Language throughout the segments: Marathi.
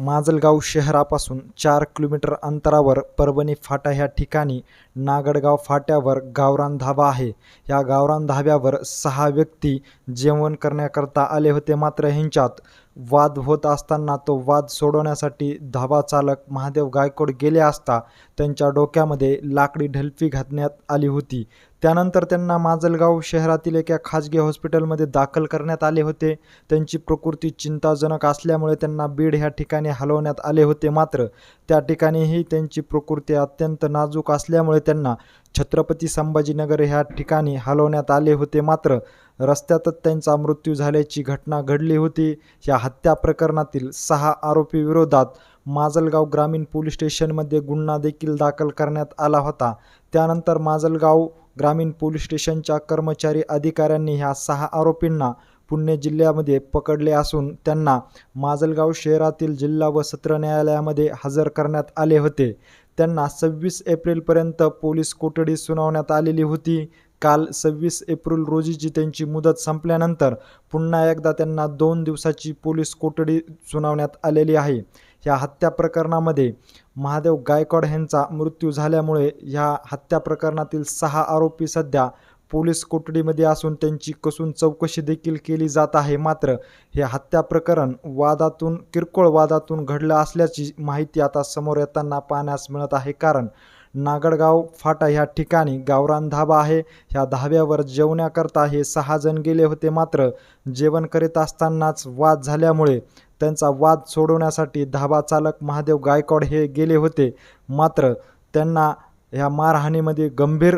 माजलगाव शहरापासून चार किलोमीटर अंतरावर परभणी फाटा ह्या ठिकाणी नागडगाव फाट्यावर गावरान धाबा आहे. या गावरान धाब्यावर सहा व्यक्ती जेवण करण्याकरता आले होते मात्र ह्यांच्यात वाद होत असताना तो वाद सोडवण्यासाठी धाबा चालक महादेव गायकवाड गेले असता त्यांच्या डोक्यामध्ये लाकडी ढलफी घातण्यात आली होती. त्यानंतर त्यांना माजलगाव शहरातील एका खाजगी हॉस्पिटलमध्ये दाखल करण्यात आले होते. त्यांची प्रकृती चिंताजनक असल्यामुळे त्यांना बीड ह्या ठिकाणी हलवण्यात आले होते मात्र त्या ठिकाणीही त्यांची प्रकृती अत्यंत नाजूक असल्यामुळे त्यांना छत्रपती संभाजीनगर ह्या ठिकाणी हलवण्यात आले होते मात्र रस्त्यातच त्यांचा मृत्यू झाल्याची घटना घडली होती. या हत्या प्रकरणातील सहा आरोपी विरोधात माजलगाव ग्रामीण पोलीस स्टेशनमध्ये गुन्हा देखील दाखल करण्यात आला होता. त्यानंतर माजलगाव ग्रामीण पोलीस स्टेशनच्या कर्मचारी अधिकाऱ्यांनी ह्या सहा आरोपींना पुणे जिल्ह्यामध्ये पकडले असून त्यांना माजलगाव शहरातील जिल्हा व सत्र न्यायालयामध्ये हजर करण्यात आले होते. त्यांना सव्वीस एप्रिलपर्यंत पोलीस कोठडी सुनावण्यात आलेली होती. काल सव्वीस एप्रिल रोजीची त्यांची मुदत संपल्यानंतर पुन्हा एकदा त्यांना दोन दिवसाची पोलीस कोठडी सुनावण्यात आलेली आहे. या हत्या प्रकरणामध्ये महादेव गायकवाड यांचा मृत्यू झाल्यामुळे ह्या हत्या प्रकरणातील सहा आरोपी सध्या पोलीस कोठडीमध्ये असून त्यांची कसून चौकशी देखील केली जात आहे. मात्र हे हत्या प्रकरण वादातून किरकोळ वादातून घडलं असल्याची माहिती आता समोर येताना पाहण्यास मिळत आहे. कारण नागडगाव फाटा ह्या ठिकाणी गावरान धाबा आहे. ह्या धाब्यावर जेवण्याकरता हे सहा जण गेले होते मात्र जेवण करीत असतानाच वाद झाल्यामुळे त्यांचा वाद सोडवण्यासाठी धाबा चालक महादेव गायकवाड हे गेले होते. मात्र त्यांना ह्या मारहाणीमध्ये गंभीर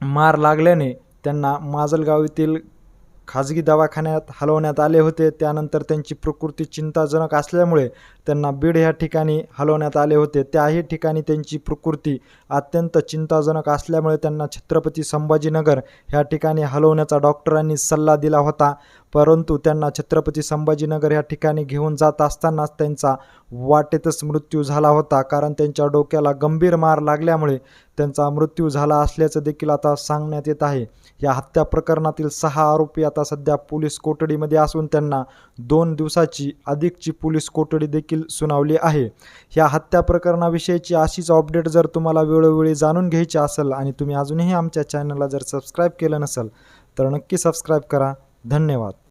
मार लागल्याने त्यांना माजलगाव येथील खाजगी दवाखान्यात हलवण्यात आले होते. त्यानंतर त्यांची प्रकृती चिंताजनक असल्यामुळे त्यांना बीड ह्या ठिकाणी हलवण्यात आले होते. त्याही ठिकाणी त्यांची प्रकृती अत्यंत चिंताजनक असल्यामुळे त्यांना छत्रपती संभाजीनगर ह्या ठिकाणी हलवण्याचा डॉक्टरांनी सल्ला दिला होता. परंतु त्यांना छत्रपती संभाजीनगर ह्या ठिकाणी घेऊन जात असतानाच त्यांचा वाटेतच मृत्यू झाला होता. कारण त्यांच्या डोक्याला गंभीर मार लागल्यामुळे त्यांचा मृत्यू झाला असल्याचं देखील आता सांगण्यात येत आहे. या हत्या प्रकरणातील सहा आरोपी आता सध्या पोलीस कोठडीमध्ये असून त्यांना दोन दिवसाची अधिकची पोलीस कोठडी देखील सुनावली आहे. या हत्या प्रकरणाविषयीची अशीच अपडेट जर तुम्हाला वेळोवेळी जाणून घ्यायची असेल आणि तुम्ही अजूनही आमच्या चॅनलला जर सबस्क्राईब केलं नसेल तर नक्की सबस्क्राईब करा. धन्यवाद.